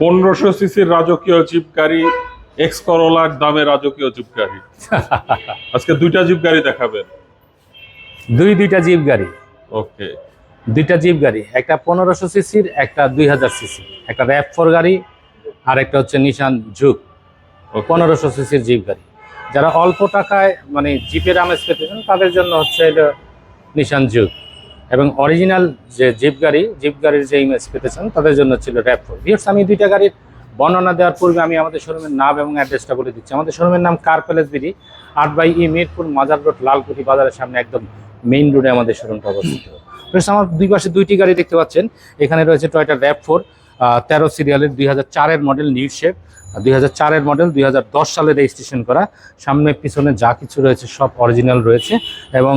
পনেরোশো সিসির রাজকীয় জিপ গাড়ি এক্স করোলার দামে রাজকীয় জিপ গাড়ি আজকে দুইটা জিপ গাড়ি দেখাবেন। দুই দুইটা জিপ গাড়ি ওকে। দুইটা জিপ গাড়ি একটা পনেরোশো সিসির একটা দুই হাজার সিসি একটা র্যাপ ফোর গাড়ি আর একটা হচ্ছে নিশান ঝুক পনেরোশো সিসির জিপ গাড়ি যারা অল্প টাকায় মানে জিপের আমেজ পেতে চান তাদের জন্য হচ্ছে এটা নিশান যুগ এবং অরিজিনাল যে জিপ গাড়ি জিপ গাড়ির যে ইমেজ পেতে চান তাদের জন্য ছিল র্যাপ ফোর ভিউর্স আমি দুইটা গাড়ির বর্ণনা দেওয়ার পূর্বে আমি আমাদের শোরুমের নাম এবং অ্যাড্রেসটা বলে দিচ্ছি। আমাদের শোরুমের নাম কার প্যালেস বিডি আট by E Mirpur Mazar road Lalkuthi বাজারের সামনে একদম মেইন রোডে আমাদের শোরুমটা অবস্থিত। Friends, আমার দুই পাশে দুইটি গাড়ি দেখতে পাচ্ছেন। এখানে রয়েছে টয়টা র্যাপ ফোর তেরো সিরিয়ালের দুই হাজার চারের মডেল নিউ শেপ দুই হাজার চারের মডেল দুই হাজার দশ সালে রেজিস্ট্রেশন করা। সামনে পিছনে যা কিছু রয়েছে সব অরিজিনাল রয়েছে এবং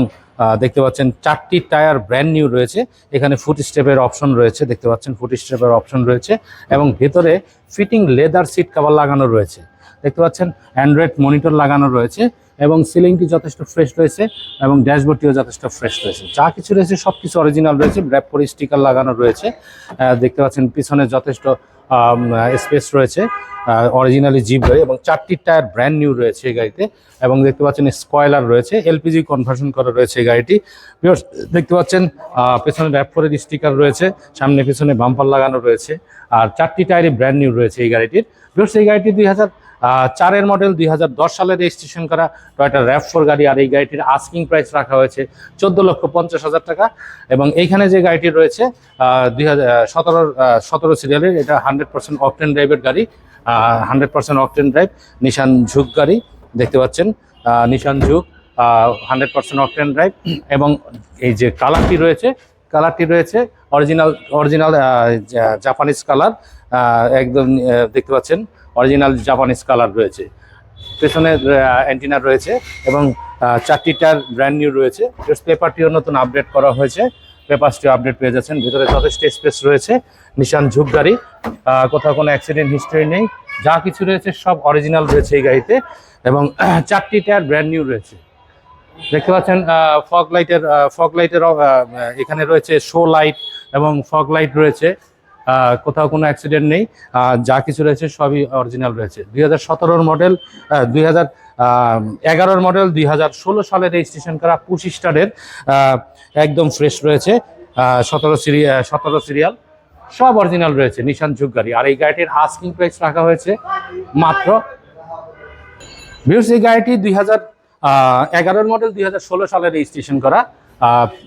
দেখতে পাচ্ছেন চারটি টায়ার ব্র্যান্ড নিউ রয়েছে। এখানে ফুট স্টেপের অপশন রয়েছে, দেখতে পাচ্ছেন ফুট স্টেপের অপশন রয়েছে এবং ভেতরে ফিটিং লেদার সিট কভার লাগানো রয়েছে। দেখতে পাচ্ছেন অ্যান্ড্রয়েড মনিটর লাগানো রয়েছে এবং সিলিংটি যথেষ্ট ফ্রেশ রয়েছে এবং ড্যাশবোর্ডটিও যথেষ্ট ফ্রেশ রয়েছে। যা কিছু রয়েছে সব কিছু অরিজিনাল রয়েছে ব্র্যাপ করে স্টিকার লাগানো রয়েছে। দেখতে পাচ্ছেন পিছনে যথেষ্ট স্পেস রয়েছে। অরিজিনালি জিপ গাড়ি এবং চারটি টায়ার ব্র্যান্ড নিউ রয়েছে এই গাড়িতে। এবং দেখতে পাচ্ছেন স্কয়লার রয়েছে এলপিজি কনভার্সন করা রয়েছে এই গাড়িটি। দেখতে পাচ্ছেন পেছনে র্যাপ করে স্টিকার রয়েছে সামনে পেছনে বাম্পার লাগানো রয়েছে। আর চারটি টায়ারই ব্র্যান্ড নিউ রয়েছে এই গাড়িটির। Viewers, এই গাড়িটি দুই হাজার চারের মডেল দুই হাজার দশ সালে রেজিস্ট্রেশন করা টয়টা র্যাপ ফোর গাড়ি আর এই গাড়িটির আস্কিং প্রাইস রাখা হয়েছে চোদ্দ লক্ষ পঞ্চাশ হাজার টাকা। এবং এইখানে যে গাড়িটি রয়েছে দুই সতেরো সিরিয়ালের এটা হান্ড্রেড পার্সেন্ট অকটেন ড্রাইভের গাড়ি hundred percent octane drive Nissan Juke গাড়ি, দেখতে পাচ্ছেন Nissan Juke hundred percent octane drive এবং এই যে কালারটি রয়েছে কালারটি রয়েছে অরিজিনাল অরিজিনাল জাপানিজ কালার একদম দেখতে পাচ্ছেন অরিজিনাল জাপানিজ কালার রয়েছে। পেছনের অ্যান্টিনা রয়েছে এবং আহ, চারটিটার ব্র্যান্ড নিউ রয়েছে। পেপারটিও নতুন আপডেট করা হয়েছে। পেপারসটিও আপডেট পেয়ে যাচ্ছেন। ভিতরে যথেষ্ট স্পেস রয়েছে। নিশান ঝুঁক গাড়ি। কোথাও কোনো অ্যাক্সিডেন্ট হিস্ট্রি নেই। যা কিছু রয়েছে সব অরিজিনাল রয়েছে এই গাড়িতে এবং চারটি টায়ার ব্র্যান্ড নিউ রয়েছে। দেখতে পাচ্ছেন ফগ লাইটের ফগ লাইটের এখানে রয়েছে শো লাইট এবং ফগ লাইট রয়েছে। কোথাও কোনো অ্যাক্সিডেন্ট নেই। যা কিছু রয়েছে সবই অরিজিনাল রয়েছে। দুই হাজার মডেল দুই হাজার এগারোর মডেল দুই হাজার ষোলো সালে রেজিস্ট্রেশন করা পুশ স্টারের একদম ফ্রেশ রয়েছে। সতেরো সিরি সতেরো সিরিয়াল সব অরিজিনাল রয়েছে। নিশান যুগ গাড়ি আর এই গাড়িটির আস্কিং প্রাইস রাখা হয়েছে মাত্র ভিউস এই গাড়িটি দুই হাজার এগারোর মডেল দুই হাজার ষোলো সালে রেজিস্ট্রেশন করা।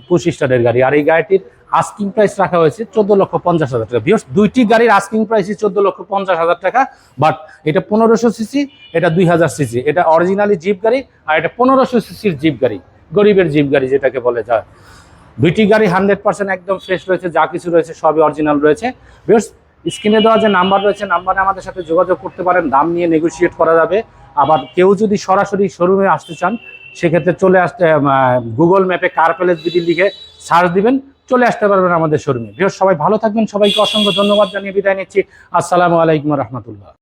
পুশ স্টারের গাড়ি। আর এই গাড়িটির আস্কিং প্রাইস রাখা হয়েছে চোদ্দ লক্ষ পঞ্চাশ হাজার টাকা। ভিউস দুইটি গাড়ির আস্কিং প্রাইসই চোদ্দ লক্ষ পঞ্চাশ হাজার টাকা বাট এটা পনেরোশো সিসি এটা দুই হাজার সিসি এটা অরিজিনালি জিপ গাড়ি, আর এটা পনেরোশো সিসির জিপ গাড়ি, গরিবের জিপ গাড়ি যেটাকে বলে যায় দুইটি গাড়ি হান্ড্রেড পার্সেন্ট একদম ফ্রেশ রয়েছে, যা কিছু রয়েছে সবই অরিজিনাল রয়েছে। বেশ স্ক্রিনে দেওয়া যে নাম্বার রয়েছে নাম্বারে আমাদের সাথে যোগাযোগ করতে পারেন, দাম নিয়ে নেগোসিয়েট করা যাবে। আবার কেউ যদি সরাসরি শোরুমে আসতে চান সেক্ষেত্রে চলে আসতে গুগল ম্যাপে কার প্যালেস বিডি লিখে সার্চ দিবেন, চলে আসতে পারবেন আমাদের শোরুমে বৃহস্পতি সবাই ভালো থাকবেন। সবাইকে অসংখ্য ধন্যবাদ জানিয়ে বিদায় নিচ্ছি। আসসালামু আলাইকুম রহমতুল্লাহ।